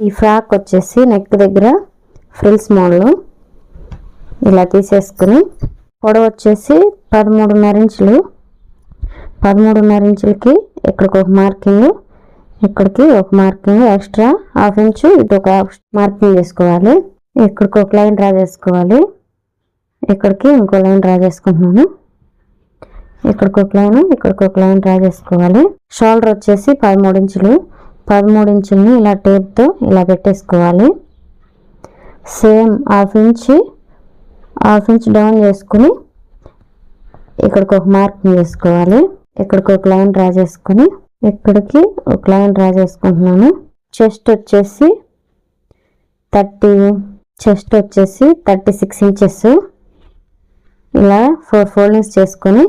ఈ ఫ్రాక్ వచ్చేసి నెక్ దగ్గర ఫ్రిల్స్ మోడల్ ఇలా తీసేసుకుని పొడవు వచ్చేసి పదమూడున్నర ఇంచులు. పదమూడున్నర ఇంచులకి ఇక్కడికి ఒక మార్కింగ్ ఇక్కడికి ఒక మార్కింగ్ ఎక్స్ట్రా హాఫ్ ఇంచు ఇటు ఒక మార్కింగ్ చేసుకోవాలి ఇక్కడికి ఒక లైన్ డ్రా చేసుకోవాలి. ఇక్కడికి ఇంకో లైన్ డ్రా చేసుకుంటున్నాను. ఇక్కడికి ఒక లైన్ ఇక్కడికి ఒక లైన్ డ్రా చేసుకోవాలి. షోల్డర్ వచ్చేసి పదమూడు ఇంచులు. పదమూడు ఇంచుల్ని ఇలా టేప్తో ఇలా పెట్టేసుకోవాలి. Same half inch half inch down చేసుకుని ఇక్కడికి ఒక మార్క్ని చేసుకోవాలి ఇక్కడికి ఒక లైన్ డ్రా చేసుకుని ఇక్కడికి ఒక లైన్ డ్రా చేసుకుంటున్నాను. చెస్ట్ వచ్చేసి థర్టీ చెస్ట్ వచ్చేసి థర్టీ సిక్స్ ఇంచెస్. ఇలా ఫోర్ ఫోల్డింగ్స్ చేసుకొని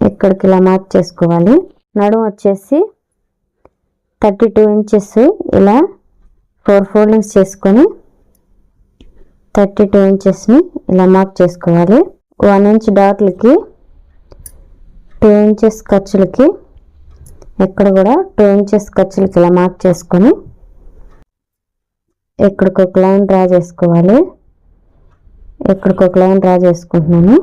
ఇక్కడికి ఇలా మార్క్ చేసుకోవాలి. నడుము వచ్చేసి థర్టీ టూ ఇంచెస్ ఇలా ఫోర్ ఫోల్డింగ్స్ చేసుకొని థర్టీ టూ ఇంచెస్ని ఇలా మార్క్ చేసుకోవాలి. వన్ ఇంచ్ డాట్లకి టూ ఇంచెస్ ఖర్చులకి ఇక్కడ కూడా టూ ఇంచెస్ ఖర్చులకి ఇలా మార్క్ చేసుకొని ఇక్కడికి ఒక లైన్ డ్రా చేసుకోవాలి. ఇక్కడికి ఒక లైన్ డ్రా చేసుకుంటున్నాను.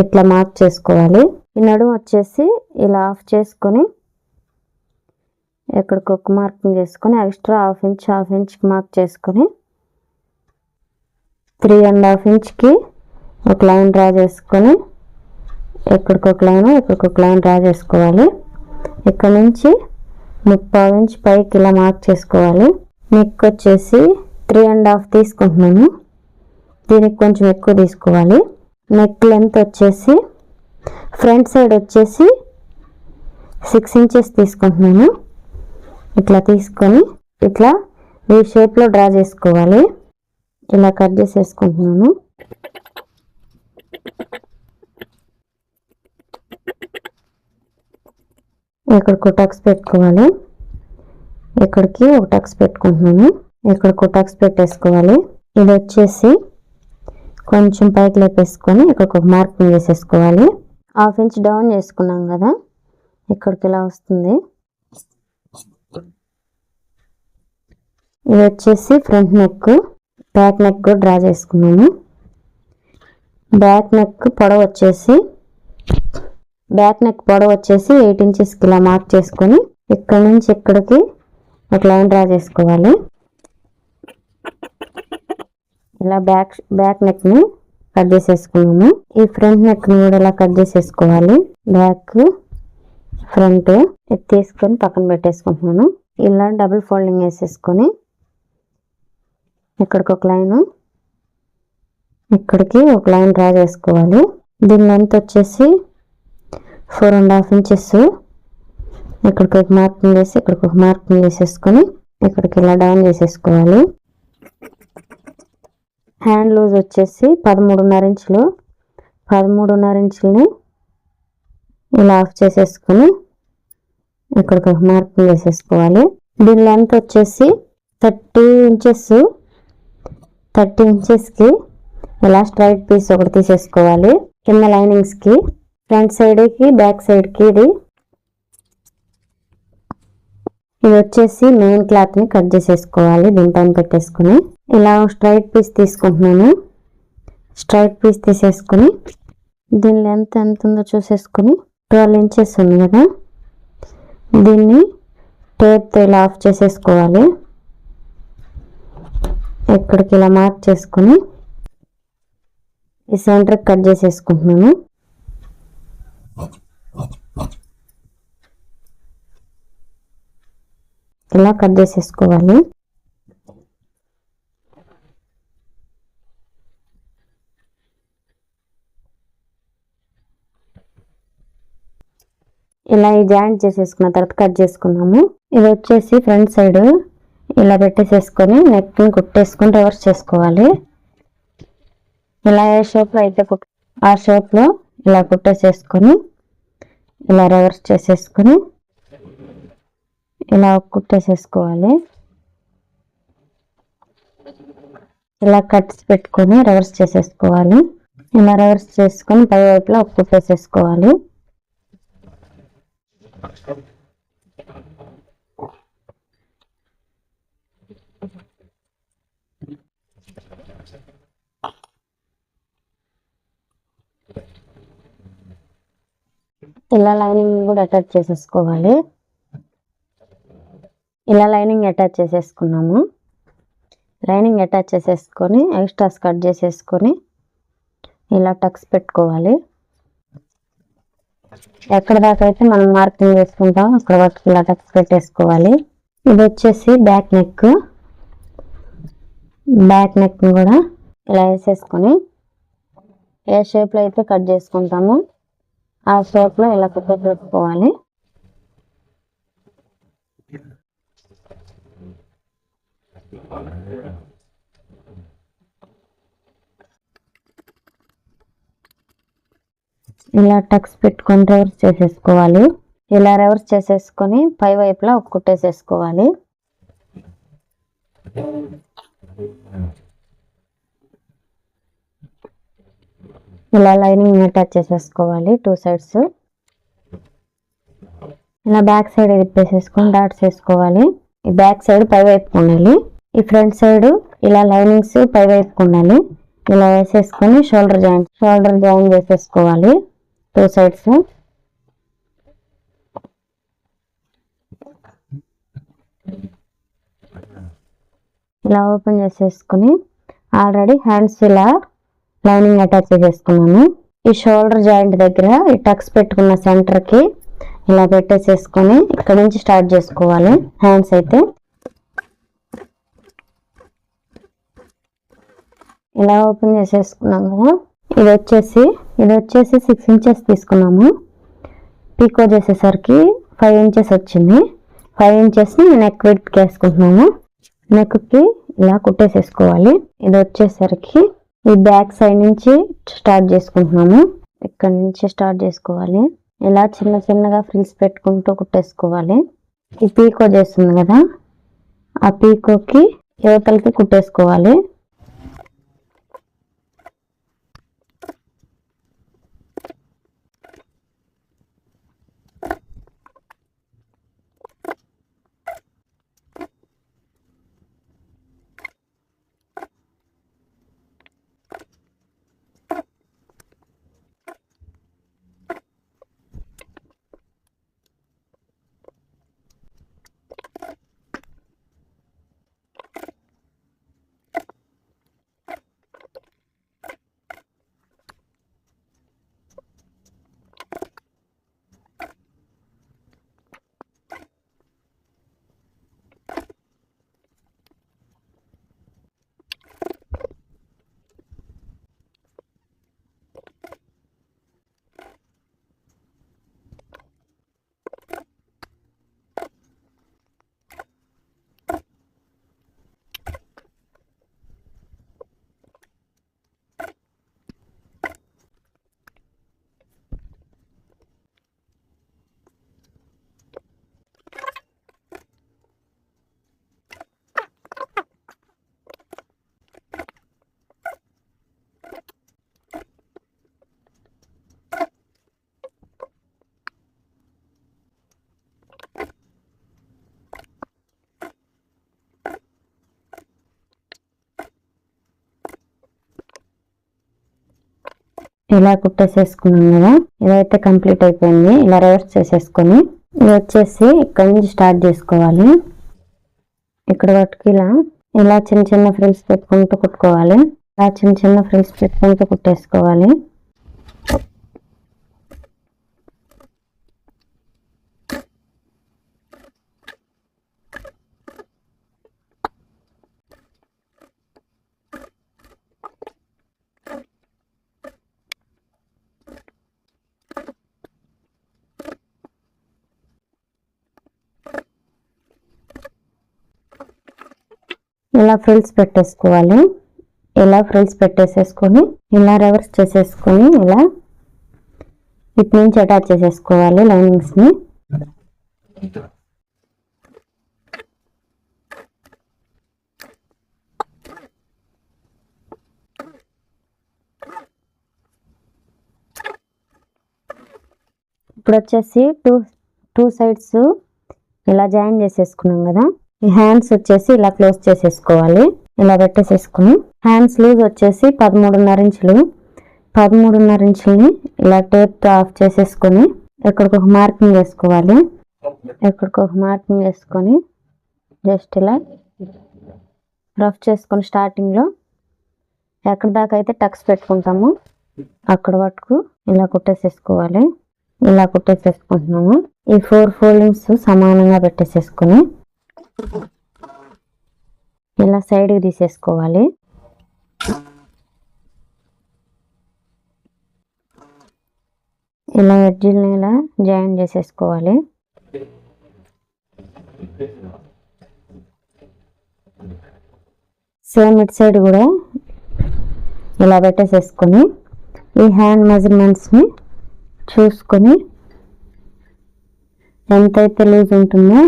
ఇట్లా మార్క్ చేసుకోవాలి? ఈ నడుము వచ్చేసి ఇలా ఆఫ్ చేసుకొని ఎక్కడికి ఒక మార్కింగ్ చేసుకొని ఎక్స్ట్రా హాఫ్ ఇంచ్ హాఫ్ ఇంచ్కి మార్క్ చేసుకొని త్రీ అండ్ హాఫ్ ఇంచ్కి ఒక లైన్ డ్రా చేసుకొని ఎక్కడికి ఒక లైన్ ఇక్కడికి ఒక లైన్ డ్రా చేసుకోవాలి. ఇక్కడ నుంచి ముప్పై ఇంచ్ పైకి ఇలా మార్క్ చేసుకోవాలి. నెక్ వచ్చేసి త్రీ అండ్ హాఫ్ తీసుకుంటున్నాను దీనికి కొంచెం ఎక్కువ తీసుకోవాలి. నెక్ లెంత్ వచ్చేసి ఫ్రంట్ సైడ్ వచ్చేసి సిక్స్ ఇంచెస్ తీసుకుంటున్నాను. ఇట్లా తీసుకొని ఇట్లా ఈ షేప్లో డ్రా చేసుకోవాలి. ఇలా కట్ చేసేసుకుంటున్నాను. ఇక్కడికి టక్స్ పెట్టుకోవాలి. ఇక్కడికి ఒక టక్స్ పెట్టుకుంటున్నాను. ఇక్కడ కుటాక్స్ పెట్టేసుకోవాలి. ఇది వచ్చేసి కొంచెం పైకి లేపేసుకొని ఇక్కడ ఒక మార్కింగ్ వేసేసుకోవాలి. హాఫ్ ఇంచ్ డౌన్ చేసుకున్నాం కదా ఇక్కడికి ఇలా వస్తుంది. ఇది వచ్చేసి front neck back neck draw చేసుకున్నాము. బ్యాక్ నెక్ పొడవు వచ్చేసి బ్యాక్ నెక్ పొడవు వచ్చేసి ఎయిట్ ఇంచెస్కి ఇలా మార్క్ చేసుకొని ఇక్కడ నుంచి ఇక్కడికి ఒక లైన్ డ్రా చేసుకోవాలి. ఇలా బ్యాక్ బ్యాక్ నెక్ని కట్ చేసేసుకున్నాము. ఈ ఫ్రంట్ నెక్ని కూడా ఇలా కట్ చేసేసుకోవాలి. బ్యాక్ ఫ్రంట్ ఇది తీసుకొని పక్కన పెట్టేసుకుంటున్నాను. ఇలా డబుల్ ఫోల్డింగ్ వేసేసుకొని ఇక్కడికి ఒక లైన్ ఇక్కడికి ఒక లైన్ డ్రా చేసుకోవాలి. దీని లెంత్ వచ్చేసి ఫోర్ అండ్ హాఫ్ ఇంచెస్ ఇక్కడికి ఒక మార్కింగ్ వేసి ఇక్కడికి ఒక మార్కింగ్ వేసేసుకొని ఇక్కడికి ఇలా డౌన్ చేసేసుకోవాలి. హ్యాండ్ లూజ్ వచ్చేసి పదమూడున్నర ఇంచులు. పదమూడున్నర ఇంచులని ఇలా ఆఫ్ చేసేసుకొని ఇక్కడికి ఒక మార్కింగ్ వేసేసుకోవాలి. దీని లెంత్ వచ్చేసి థర్టీ ఇంచెస్. థర్టీ ఇంచెస్కి ఇలా స్ట్రైట్ పీస్ ఒకటి తీసేసుకోవాలి. కింద లైనింగ్స్కి ఫ్రంట్ సైడ్కి బ్యాక్ సైడ్కి ఇది. ఇది వచ్చేసి మెయిన్ క్లాత్ని కట్ చేసేసుకోవాలి దీనిపైన పెట్టేసుకుని. ఇలా స్ట్రైట్ పీస్ తీసుకుంటున్నాను. స్ట్రైట్ పీస్ తీసేసుకుని దీని లెంత్ ఎంత ఉందో చూసేసుకుని ట్వెల్వ్ ఇంచెస్ ఉంది కదా. దీన్ని టేప్తో ఇలా ఆఫ్ చేసేసుకోవాలి. ఇక్కడికి ఇలా మార్క్ చేసుకుని ఈ సెంటర్ కట్ చేసేసుకుంటున్నాను. ఇలా కట్ చేసేసుకోవాలి. ఇలా ఈ జాయింట్ చేసేసుకున్న తర్వాత కట్ చేసుకున్నాము ఇది వచ్చేసి ఫ్రంట్ సైడ్ ఇలా పెట్టేసేసుకొని నెక్ని కుట్టేసుకొని రివర్స్ చేసుకోవాలి. ఇలా ఏ షేప్లో అయితే కుట్ ఆ షేప్లో ఇలా కుట్టేసేసుకొని ఇలా రివర్స్ చేసేసుకొని ఇలా కుట్టేసేసుకోవాలి. ఇలా కట్స్ పెట్టుకొని రివర్స్ చేసేసుకోవాలి. ఇలా రివర్స్ చేసుకొని పై వైపులో ఒక కుట్టేసేసుకోవాలి ఇలా లైనింగ్ కూడా అటాచ్ చేసేసుకోవాలి. ఇలా లైనింగ్ అటాచ్ చేసేసుకున్నాము. లైనింగ్ అటాచ్ చేసేసుకొని ఎక్స్ట్రాస్ కట్ చేసేసుకొని ఇలా టక్స్ పెట్టుకోవాలి. ఎక్కడ దాకా అయితే మనం మార్కింగ్ వేసుకుంటాం అక్కడ వరకు ఇలా టక్స్ పెట్టేసుకోవాలి ఇది వచ్చేసి బ్యాక్ నెక్. బ్యాక్ నెక్ కూడా ఇలా వేసేసుకొని ఏ షేప్లో అయితే కట్ చేసుకుంటామో ఆ షేప్లో ఇలా కుట్ట చేసుకోవాలి ఇలా టక్స్ పెట్టుకొని రివర్స్ చేసేసుకోవాలి. ఇలా రివర్స్ చేసేసుకొని పై వైపులా ఒక కుట్టేసేసుకోవాలి. ఇలా లైనింగ్ అటాచ్ చేసేసుకోవాలి టూ సైడ్స్. ఇలా బ్యాక్ సైడ్ తిప్పేసేసుకొని డాట్స్ వేసుకోవాలి. ఈ బ్యాక్ సైడ్ పై వైపు ఉండాలి. ఈ ఫ్రంట్ సైడ్ ఇలా లైనింగ్స్ పై వైపుకు ఉండాలి. ఇలా వేసేసుకొని షోల్డర్ జాయింట్ షోల్డర్ జాయిన్ చేసేసుకోవాలి. టూ సైడ్స్ ఇలా ఓపెన్ చేసేసుకుని ఆల్రెడీ హ్యాండ్స్ ఇలా లైనింగ్ అటాచ్ చేసుకున్నాను ఈ షోల్డర్ జాయింట్ దగ్గర ఈ టక్స్ పెట్టుకున్న సెంటర్కి ఇలా పెట్టేసేసుకొని ఇక్కడ నుంచి స్టార్ట్ చేసుకోవాలి. హ్యాండ్స్ అయితే. ఇలా ఓపెన్ చేసేసుకున్నాం కదా. ఇది వచ్చేసి ఇది వచ్చేసి సిక్స్ ఇంచెస్ తీసుకున్నాము. పీకో చేసేసరికి ఫైవ్ ఇంచెస్ వచ్చింది. ఫైవ్ ఇంచెస్ని నెక్ విడ్కి వేసుకుంటున్నాము. నెక్కి ఇలా కుట్టేసేసుకోవాలి. ఇది వచ్చేసరికి ఈ బ్యాక్ సైడ్ నుంచి స్టార్ట్ చేసుకుంటున్నాము. ఇక్కడ నుంచి స్టార్ట్ చేసుకోవాలి. ఇలా చిన్న చిన్నగా ఫ్రిల్స్ పెట్టుకుంటూ కుట్టేసుకోవాలి. ఈ పీకో చేస్తుంది కదా. ఆ పీకోకి యువతలకి కుట్టేసుకోవాలి. ఇలా కుట్టేసేసుకున్నాం కదా ఇదైతే కంప్లీట్ అయిపోయింది. ఇలా రివర్స్ చేసేసుకొని ఇది వచ్చేసి ఇక్కడ నుంచి స్టార్ట్ చేసుకోవాలి. ఇక్కడ వాటికి ఇలా ఇలా చిన్న చిన్న ఫ్రిల్స్ పెట్టుకుంటూ కుట్టుకోవాలి. ఇలా చిన్న చిన్న ఫ్రిల్స్ పెట్టుకుంటూ కుట్టేసుకోవాలి. ఇలా ఫ్రిల్స్ పెట్టేసుకోవాలి. ఇలా ఫ్రిల్స్ పెట్టేసేసుకొని ఇలా రివర్స్ చేసేసుకొని ఇలా ఇటు నుంచి అటాచ్ చేసేసుకోవాలి లైనింగ్స్ని ఇప్పుడు వచ్చేసి టూ టూ సైడ్స్ ఇలా జాయిన్ చేసేసుకున్నాం కదా. హ్యాండ్స్ వచ్చేసి ఇలా క్లోజ్ చేసేసుకోవాలి. ఇలా పెట్టేసేసుకుని హ్యాండ్స్ లూజ్ వచ్చేసి పదమూడున్నర ఇంచులు పదమూడున్నర ఇంచుల్ని ఇలా టేప్ ఆఫ్ చేసేసుకొని ఎక్కడికి ఒక మార్కింగ్ వేసుకోవాలి. ఎక్కడికొక ఒక మార్కింగ్ వేసుకొని జస్ట్ ఇలా రఫ్ చేసుకొని స్టార్టింగ్లో ఎక్కడి దాకా అయితే టక్స్ పెట్టుకుంటామో అక్కడ వరకు ఇలా కుట్టేసేసుకోవాలి. ఇలా కుట్టేసేసుకుంటున్నాము. ఈ ఫోర్ ఫోల్డింగ్స్ సమానంగా పెట్టేసేసుకొని ఇలా సైడ్కి తీసేసుకోవాలి. ఇలా ఎడ్జిల్ని ఇలా జాయిన్ చేసేసుకోవాలి. సేమ్ ఇట్ సైడ్ కూడా ఇలా పెట్టేసేసుకొని ఈ హ్యాండ్ మెజర్మెంట్స్ని చూసుకొని ఎంతైతే లూజ్ ఉంటుందో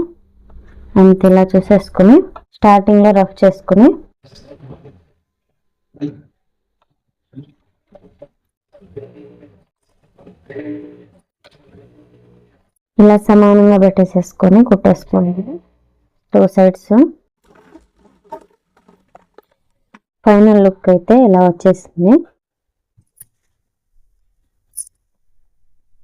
అంత ఇలా చూసేసుకొని స్టార్టింగ్లో రఫ్ చేసుకొని. ఇలా సమానంగా పెట్టేసేసుకొని కుట్టేసుకోండి. టూ సైడ్స్ ఫైనల్ లుక్ అయితే ఇలా వచ్చేసింది.